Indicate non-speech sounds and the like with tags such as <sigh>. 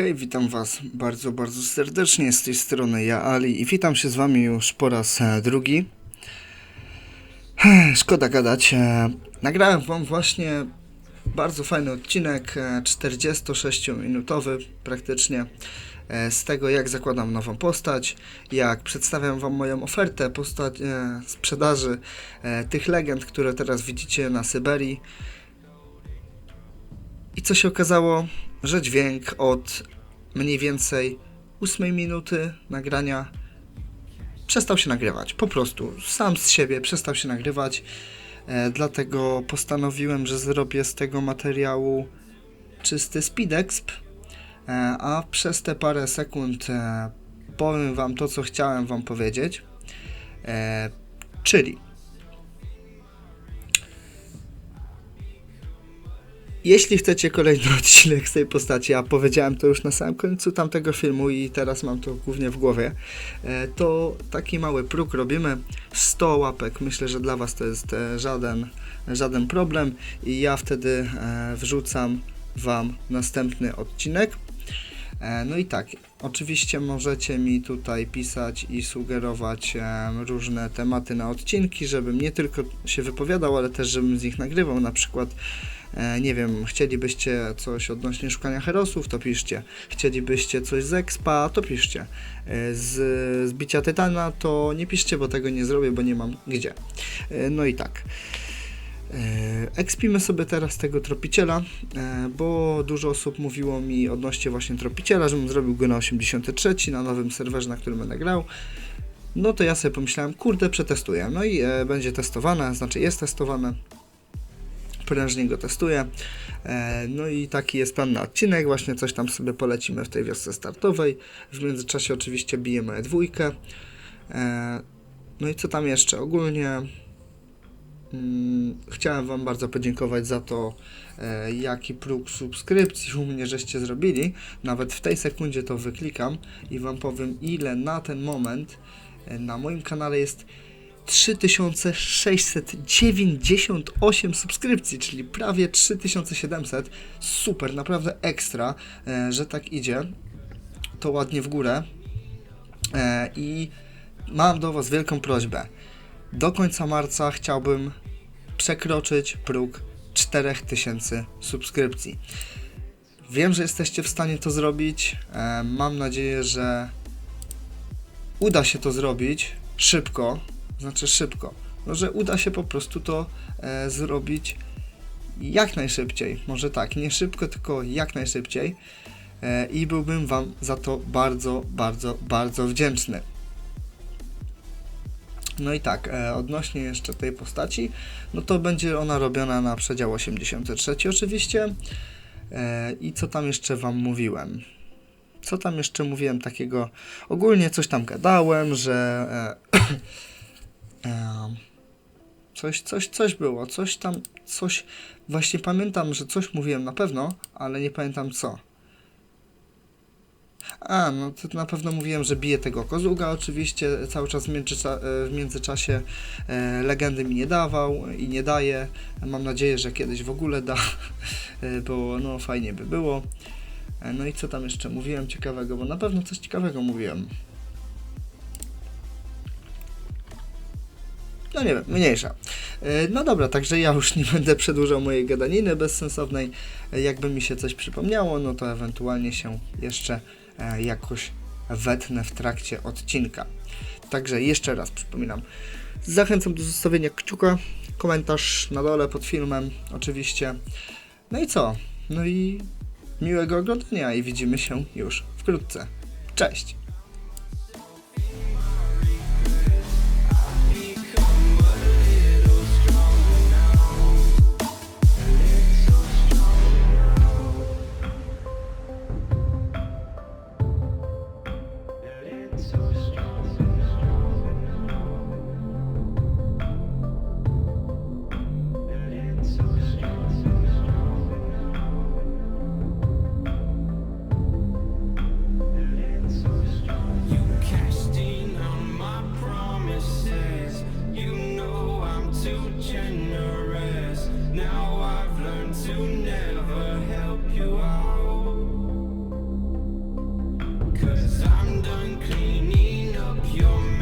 Hej, witam Was bardzo, bardzo serdecznie z tej strony ja Ali i witam się z Wami już po raz e, drugi. Szkoda gadać. e, Nagrałem Wam właśnie bardzo fajny odcinek, e, 46-minutowy praktycznie, e, z tego jak zakładam nową postać, jak przedstawiam Wam moją ofertę postać, sprzedaży tych legend, które teraz widzicie na Syberii. I co się okazało? Że dźwięk od mniej więcej 8 minuty nagrania przestał się nagrywać. Po prostu sam z siebie przestał się nagrywać. E, dlatego postanowiłem, że zrobię z tego materiału czysty speedexp. E, a przez te parę sekund e, powiem Wam to, co chciałem Wam powiedzieć. E, czyli Jeśli chcecie kolejny <laughs> odcinek z tej postaci, a powiedziałem to już na samym końcu tamtego filmu i teraz mam to głównie w głowie, e, to taki mały próg robimy. 100 łapek, myślę, że dla Was to jest e, żaden, żaden problem i ja wtedy e, wrzucam Wam następny odcinek. No i tak, oczywiście możecie mi tutaj pisać i sugerować różne tematy na odcinki, żebym nie tylko się wypowiadał, ale też żebym z nich nagrywał. Na przykład, nie wiem, chcielibyście coś odnośnie szukania herosów, to piszcie. Chcielibyście coś z expa, to piszcie. E, Z, z bicia tytana to nie piszcie, bo tego nie zrobię, bo nie mam gdzie. E, No i tak. E, Ekspimy sobie teraz tego tropiciela, e, bo dużo osób mówiło mi odnośnie właśnie tropiciela, żebym zrobił go na 83 na nowym serwerze, na którym będę grał. No to ja sobie pomyślałem, kurde, przetestuję. No i e, będzie testowane, znaczy jest testowane. Prężnie go testuję. E, no i taki jest plan na odcinek. Właśnie coś tam sobie polecimy w tej wiosce startowej. W międzyczasie oczywiście bijemy dwójkę. E, no i co tam jeszcze? Ogólnie Mm, Chciałem Wam bardzo podziękować za to, e, jaki próg subskrypcji u mnie żeście zrobili. Nawet w tej sekundzie to wyklikam i Wam powiem, ile na ten moment na moim kanale jest 3698 subskrypcji, czyli prawie 3700. Super, naprawdę ekstra, e, że tak idzie. To ładnie w górę. E, I mam do Was wielką prośbę. Do końca marca chciałbym przekroczyć próg 4000 subskrypcji. Wiem, że jesteście w stanie to zrobić. E, Mam nadzieję, że uda się to zrobić szybko. Znaczy szybko. No, że uda się po prostu to e, zrobić jak najszybciej. Może tak, nie szybko, tylko jak najszybciej. E, I byłbym Wam za to bardzo, bardzo, bardzo wdzięczny. No i tak, e, odnośnie jeszcze tej postaci, no to będzie ona robiona na przedział 83 oczywiście. E, I co tam jeszcze Wam mówiłem? Co tam jeszcze mówiłem takiego? Ogólnie coś tam gadałem, że e, <clears throat> coś, coś, coś było, coś tam, coś, właśnie pamiętam, że coś mówiłem na pewno, ale nie pamiętam co. A, no to na pewno mówiłem, że biję tego kozuga oczywiście, cały czas w, e, międzyczasie e, legendy mi nie dawał i nie daje. Mam nadzieję, że kiedyś w ogóle da, <laughs> e, bo no fajnie by było. No i co tam jeszcze mówiłem ciekawego, bo na pewno coś ciekawego mówiłem. No nie wiem, mniejsza. E, No dobra, także ja już nie będę przedłużał mojej gadaniny bezsensownej. E, Jakby mi się coś przypomniało, no to ewentualnie się jeszcze e, jakoś wetnę w trakcie odcinka. Także jeszcze raz przypominam, zachęcam do zostawienia kciuka, komentarz na dole pod filmem oczywiście. No i co? No i miłego oglądania i widzimy się już wkrótce. Cześć! Cause I'm cleaning up your